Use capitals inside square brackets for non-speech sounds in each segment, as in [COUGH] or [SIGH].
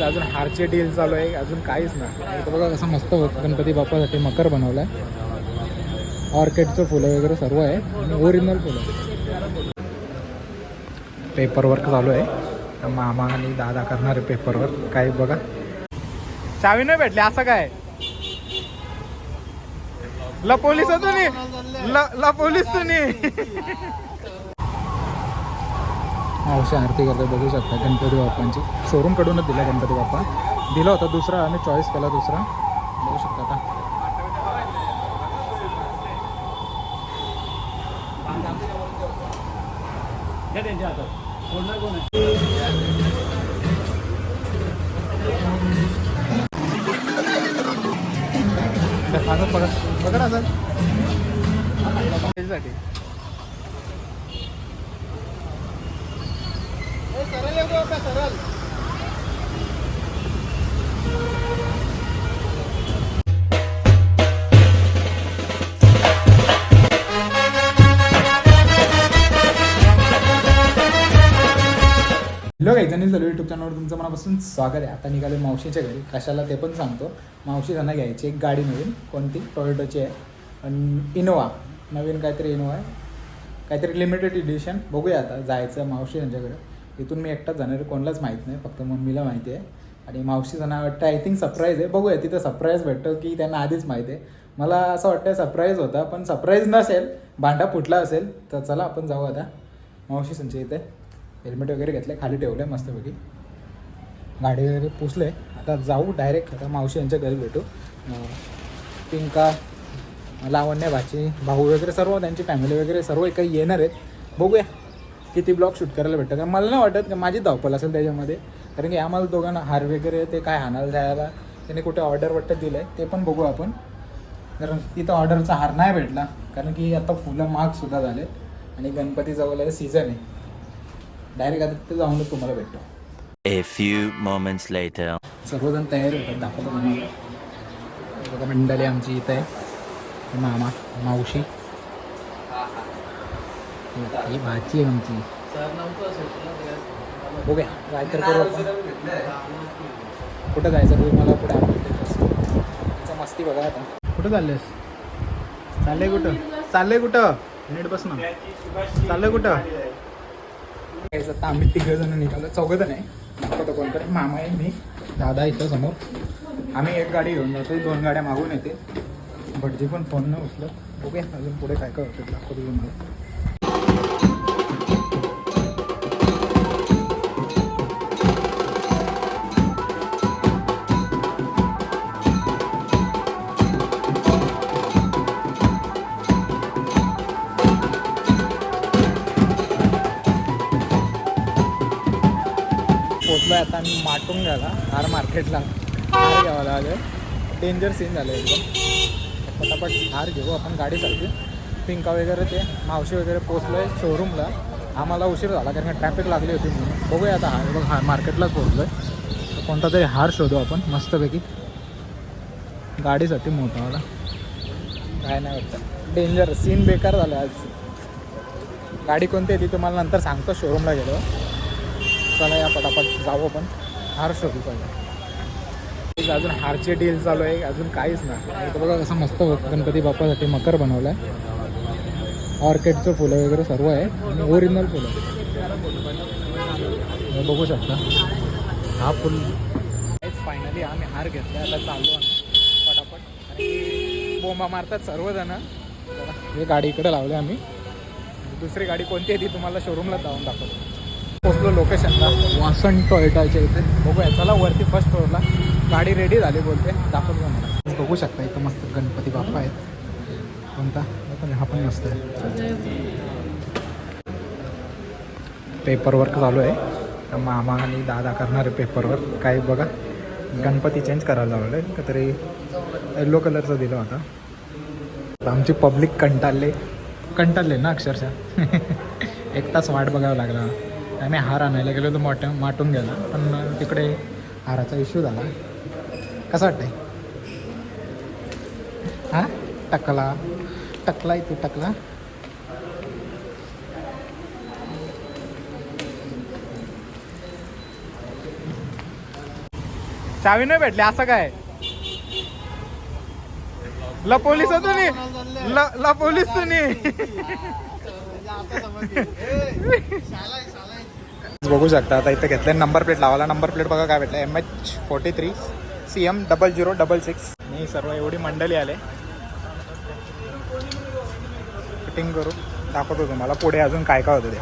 Guys अजून हारचे deal चालू आहे अजून काहीच नाही. तर बघा कसं मस्त होतं गणपती बाप्पासाठी मकर बनवलं आहे ऑर्किडचं फुलं वगैरे सर्व आहे. आणि ओरिजिनल फुलं पेपर वर्क चालू आहे. मामा आणि दादा करणार आहे पेपर वर्क काही बघा. चावी नाही भेटली असं काय? ला हो पोलीस तुम्ही. ल ला पोलीस तुम्ही. मावशी आरती करतात बघू शकता. गणपती बाप्पांची. शोरूम कडूनच दिला गणपती बाप्पा. दिला होता दुसरा आणि चॉईस केला दुसरा. बघू शकता आता. बघा बघा ना सरसाठी हॅलो काही जणी चॅनलवर तुमचं मनापासून स्वागत आहे. आता निघाले मावशीच्या घरी. कशाला ते पण सांगतो. मावशी त्यांना घ्यायची एक गाडी नवीन. कोणती? टोयोटोची आहे. आणि इनोवा नवीन काहीतरी इनोवा आहे. काहीतरी लिमिटेड एडिशन बघूया आता जायचं मावशी यांच्याकडे इथून मी एकटाच जाणार आहे. कोणालाच माहीत नाही फक्त मम्मीला माहिती आहे. आणि मावशीचं नाव वाटतं आय थिंक सरप्राईज आहे. बघूया तिथं सरप्राईज भेटतं की त्यांना आधीच माहिती आहे. मला असं वाटतं सरप्राईज होता पण सरप्राईज नसेल भांडा फुटला असेल तर चला आपण जाऊ आता. मावशी संचय इथे हेल्मेट वगैरे घेतलं खाली ठेवलं आहे मस्तपैकी. गाडी वगैरे पुसले आता जाऊ डायरेक्ट आता मावशी यांच्या घरी भेटू. पिंका लावण्य भाची भाऊ वगैरे सर्व त्यांची फॅमिली वगैरे सर्व काही येणार आहेत. बघूया. किती ब्लॉग शूट करायला भेटतं कारण मला नाही वाटत की माझी धावपल असेल त्याच्यामध्ये. कारण की आम्हाला दोघांना हार वगैरे ते काय हाणायला जायला त्याने कुठे ऑर्डर वाटतं दिलं आहे ते पण बघू आपण. कारण तिथं ऑर्डरचा हार नाही भेटला. कारण की आता फुलं महागसुद्धा झाले आणि गणपती जवळ सीझन आहे. डायरेक्ट आता तिथे जाऊनच तुम्हाला भेटतो. A few moments later. सर्वजण तयार होतात दाखवतो तुम्हाला. मंडळी आमची इथं आहे. मामा मावशी. ही भाजी आहे आमची. बघूया काय तर करू आपण. कुठं जायचं तू मला पुढे आपण मस्ती बघा आता. कुठं चाललेस? चाललंय कुठं? चाललंय कुठं? नीट बस ना. चाललंय कुठं? आता आम्ही तिघ जण निघालो. चौघ जण आहे. दाखवतो कोणतरी मामा आहे मी. दादा इथं समोर. आम्ही एक गाडी घेऊन जातो दोन गाड्या मागून येते. भटजी पण फोन न उचलं बघूया अजून पुढे काय काय होतं दाखवतो पोचलो आता आम्ही माटून घ्याला हार मार्केटला. हार घ्यावा लागेल. डेंजर सीन झालं एकदम. पटापट हार घेऊ आपण गाडीसाठी पिंका वगैरे ते मावशी वगैरे पोचलो आहे शोरूमला आम्हाला उशीर झाला कारण ट्रॅफिक लागली होती म्हणून. बघूया आता हार बघ हार मार्केटलाच पोचलो आहे तर कोणता तरी हार शोधू आपण मस्तपैकी. गाडीसाठी मोठा मला काय नाही वाटतं. डेंजर सीन बेकार झालं आज. गाडी कोणती आहे ती तुम्हाला नंतर सांगतो शोरूमला गेलो चला या पटापट जावं पण. हार शोधू पाहिजे अजून हारचे डील चालू आहे अजून काहीच नाही. बघा कसं मस्त होतं गणपती बाप्पासाठी मकर बनवलं आहे ऑर्किडचं फुलं वगैरे सर्व आहे. आणि ओरिजिनल फुलं. बघू शकता. हा फुल. फायनली आम्ही हार घेतला आता चाललो आम्ही. पटापट. आणि बोंबा मारतात सर्वजण. हे गाडी इकडे लावले आम्ही. दुसरी गाडी कोणती आहे ती तुम्हाला शोरूमला जाऊन दाखवतो. पोचलो लोकेशनला वासण टोयोटाच्या इथे. बघूया चला वरती फर्स्ट फ्लोअरला गाडी रेडी झाली बोलते. दाखवतो मला बघू शकता इथं मस्त गणपती बाप्पा आहेत. कोणता? पण हा पण मस्त आहे. पेपर वर्क चालू आहे. मामा आणि दादा करणार आहे पेपर वर्क काही बघा. गणपती चेंज करायला लावलं का तरी येल्लो कलरचं दिलं होता. आमची पब्लिक कंटाळले कंटाळले ना अक्षरशः. [LAUGHS] एक तास वाट बघावं लागला. आम्ही हार आणायला गेलो तर मोठ्या माटून गेला पण तिकडे हाराचा इश्यू झाला. कसं वाटतंय? हां? टकला. टकला तू टकला. चावी नाही भेटली असं काय? ल पोलीस तुम्ही ल पोलीस तुम्ही बघू शकता. आता इथे घेतलं नंबर प्लेट लावायला नंबर प्लेट बघा काय भेटलं M H forty three C M double zero double six मी सर्व एवढी मंडळी आले. फिटिंग करू दाखवतो तुम्हाला. पुढे अजून काय काय होतं ते.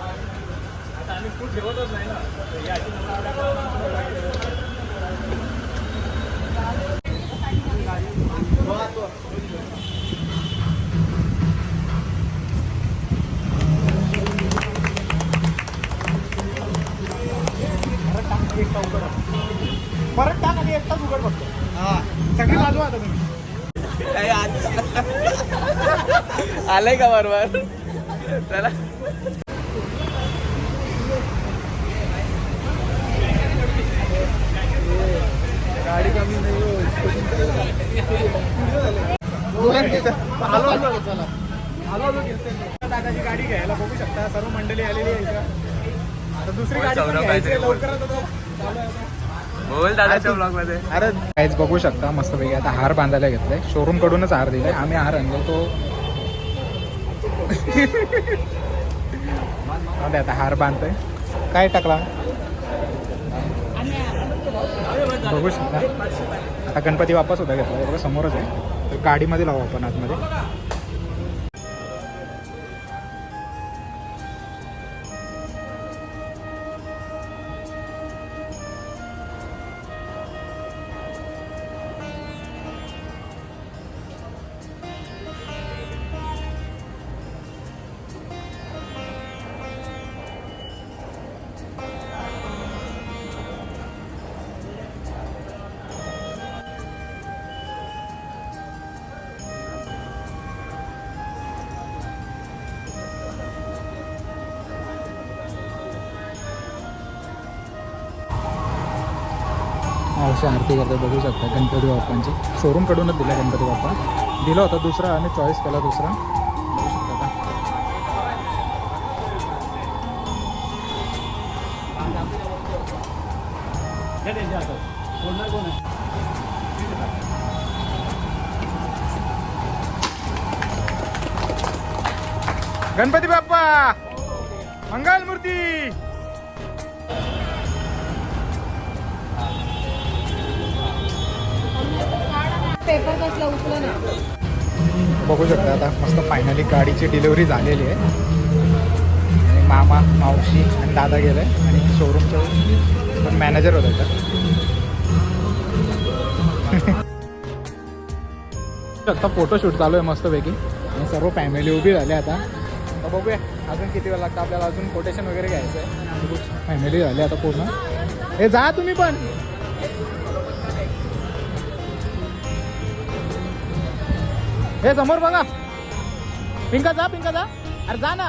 आलंय का बरोबर? त्याला गाडी कमी नाही दादाची गाडी घ्यायला बघू शकता सर्व मंडळी आलेली आहे इथं. आता दुसरी गाडी पण सौरभ घ्यायची आहे, काहीतरी बोल. लवकरच आता. चालू दादाच्या ब्लॉगमध्ये. अरे काहीच बघू शकता मस्तपैकी. आता हार बांधायला घेतलाय. शोरूम कडूनच हार दिलाय. आम्ही हार आणलो तो आता हार बांधतोय. काय टाकला? बघू शकता. आता गणपती वापस होता घेतला. बघा समोरच आहे. तर गाडीमध्ये लावू आपण आतमध्ये. अशी आरती करता बघू शकता गणपती बाप्पांची. शोरूमकडूनच दिला गणपती बाप्पा. दिला होता दुसरा आणि चॉईस केला दुसरा. बघू शकता का? गणपती बाप्पा! मंगल मूर्ती! पेपर कसला उचलं ना. बघू शकता आता मस्त फायनली गाडीची डिलिव्हरी झालेली आहे. आणि मामा मावशी आणि दादा गेले आणि शोरूमच्या पण मॅनेजर होता तर [LAUGHS] आता फोटोशूट चालू आहे मस्तपैकी. आणि सर्व फॅमिली उभी झाली आता. आता बघूया अजून किती वेळ लागतं आपल्याला अजून कोटेशन वगैरे घ्यायचं आहे. फॅमिली झाली आता पूर्ण. हे जा तुम्ही पण. हे समोर बघा. पिंका जा पिंका जा. अरे जा ना.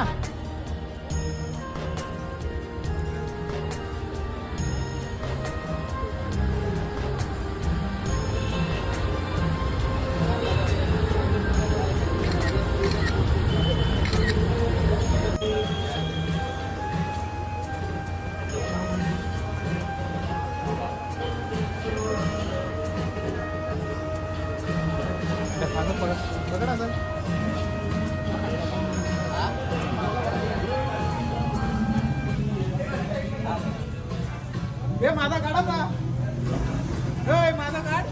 बघा सर हे माझा काढा का माझा काढ.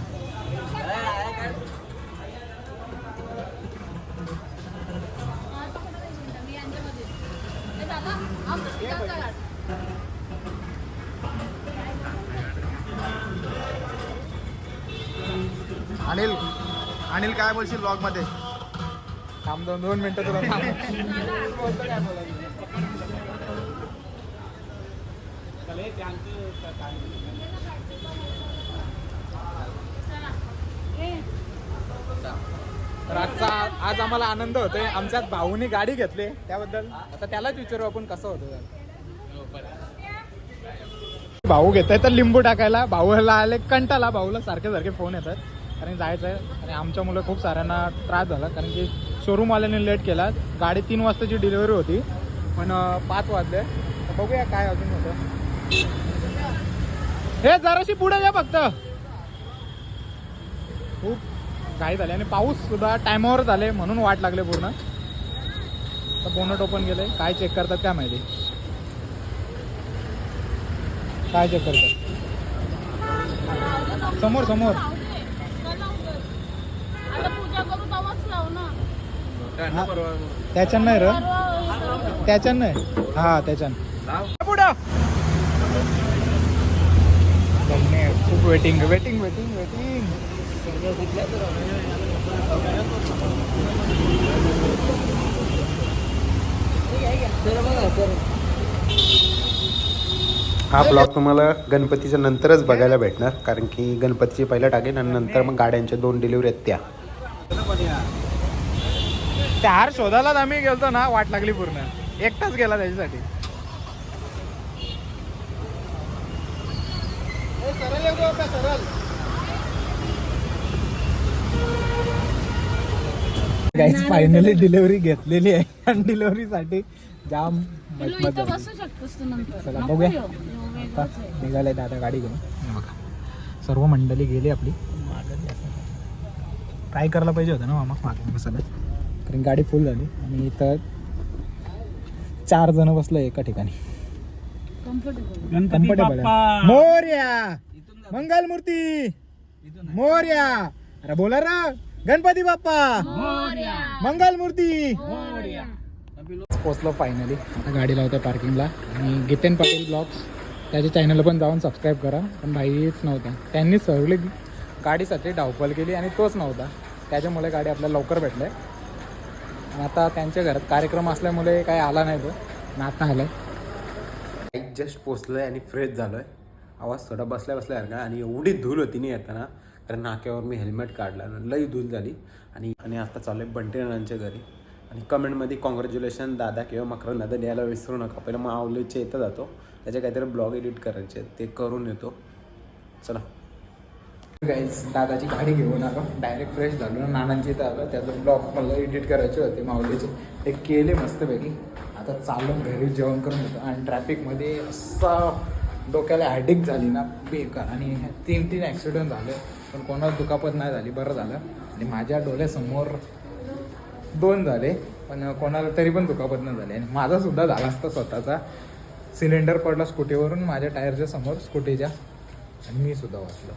अनिल अनिल काय बोलशील ब्लॉगमध्ये? थांब दोन दोन मिनिटं तुला थांब. तर आजचा आज आम्हाला आनंद होतोय. आमच्यात भाऊनी गाडी घेतली. त्याबद्दल आता त्यालाच विचारू आपण कसं होतं भाऊ घेत तर लिंबू टाकायला. भाऊला आले कंटाला भाऊला सारखे सारखे फोन येतात. कारण जायचं आहे आणि आमच्या मुलं खूप साऱ्यांना त्रास झाला. कारण की शोरूमवाल्याने लेट केला गाडी तीन वाजताची डिलिव्हरी होती. पण पाच वाजले. बघूया काय अजून होतं. हे जराशी पुढे या फक्त. खूप घाई झाली. आणि पाऊस सुद्धा टायमावर झाले म्हणून वाट लागले पूर्ण. तर बोनट ओपन गेले काय चेक करतात काय माहिती? काय चेक करतात? समोर समोर आता पूजा करू ना. त्याच्यानं नाही र. त्याच्यानं नाही. हा त्याच्यानं. पुढं. खूप वेटिंग वेटिंग वेटिंग वेटिंग हा ब्लॉग तुम्हाला गणपतीच्या नंतरच बघायला भेटणार कारण की गणपतीची पहिलं टाकेन आणि नंतर मग गाड्यांच्या दोन डिलिव्हरी आहेत त्या. त्या हार शोधायलाच आम्ही गेलतो ना वाट लागली पूर्ण. एकटाच गेला त्याच्यासाठी. फायनली डिलिव्हरी घेतलेली आहे. आणि डिलिव्हरीसाठी जाम मजा चला, बघूया. आता वेगळंच आहे. निघाले दादा गाडी घेऊन. बघा. सर्व मंडळी गेली आपली. ट्राय करायला पाहिजे होतं ना मामा? मागे बसायला. कारण गाडी फुल झाली. आणि इथं चार जण बसलो एका ठिकाणी. Comfortable. कम्फर्टेबल मोर्या! मंगलमूर्ती! मोर्या! अरे बोला ना गणपती बाप्पा! मंगलमूर्ती! पोचलो फायनली आता गाडी लावतो पार्किंगला आणि गीतेन पाटील ब्लॉग्स त्याच्या चॅनलला पण जाऊन सबस्क्राईब करा. पण भाईच नव्हता त्यांनी सर्वली गाडीसाठी धावपल केली आणि तोच नव्हता. त्याच्यामुळे गाडी आपल्याला लवकर भेटले. आता त्यांच्या घरात कार्यक्रम असल्यामुळे काही आला नाही तो. आणि आता बाईक जस्ट पोचलोय आणि फ्रेश झालोय. आवाज थोडा बसल्या बसल्या का आणि एवढी धूल होती नाही येताना कारण नाक्यावर मी हेल्मेट काढला लई धूल झाली. आणि आणि आता चालू आहे बंटेनांच्या घरी. आणि कमेंटमध्ये कॉंग्रॅच्युलेशन दादा किंवा मकरंद दादा द्यायला विसरू नका. पहिलं मग आवलेच्या इथं जातो. त्याचे काहीतरी ब्लॉग एडिट करायचे आहेत, ते करून येतो. चला. गाईज दादाची गाडी घेऊन आलो. डायरेक्ट फ्रेश झालो. ना नानांची इथं आलो. त्याचं ब्लॉग मला एडिट करायचे होते माऊलीचे. ते केले मस्तपैकी. आता चालून घरी जेवण करून येतो आणि ट्रॅफिकमध्ये असा डोक्याला हॅडिक झाली ना बेकार. आणि तीन तीन ॲक्सिडेंट झाले. पण कोणाला दुखापत नाही झाली. बरं झालं. आणि माझ्या डोळ्यासमोर दोन झाले. पण कोणाला तरी पण दुखापत नाही झाली. आणि माझासुद्धा झाला असता स्वतःचा. सिलेंडर पडला स्कूटीवरून माझ्या टायरच्या समोर स्कूटीच्या आणि मी सुद्धा वाचलो.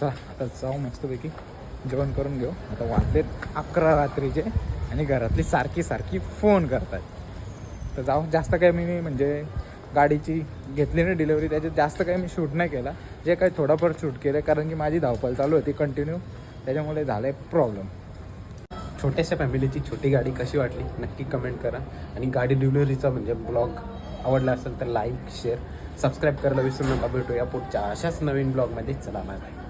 चला आता जाऊ मस्तपैकी. जेवण करून घेऊ. आता वाजलेत अकरा रात्रीचे आणि घरातली सारखी सारखी फोन करतात. तर जाऊ जास्त काही मी म्हणजे गाडीची घेतली ना डिलेवरी त्याच्यात जास्त काही मी शूट नाही केला. जे काही थोडाफार शूट केलं कारण की माझी धावपळ चालू होती कंटिन्यू त्याच्यामुळे झालं आहे प्रॉब्लेम छोट्याशा फॅमिलीची छोटी गाडी कशी वाटली नक्की कमेंट करा. आणि गाडी डिलिव्हरीचा म्हणजे ब्लॉग आवडला असेल तर लाईक शेअर सबस्क्राईब करायला विसरू नका. भेटूया पुढच्या अशाच नवीन ब्लॉगमध्ये. चला बाय बाय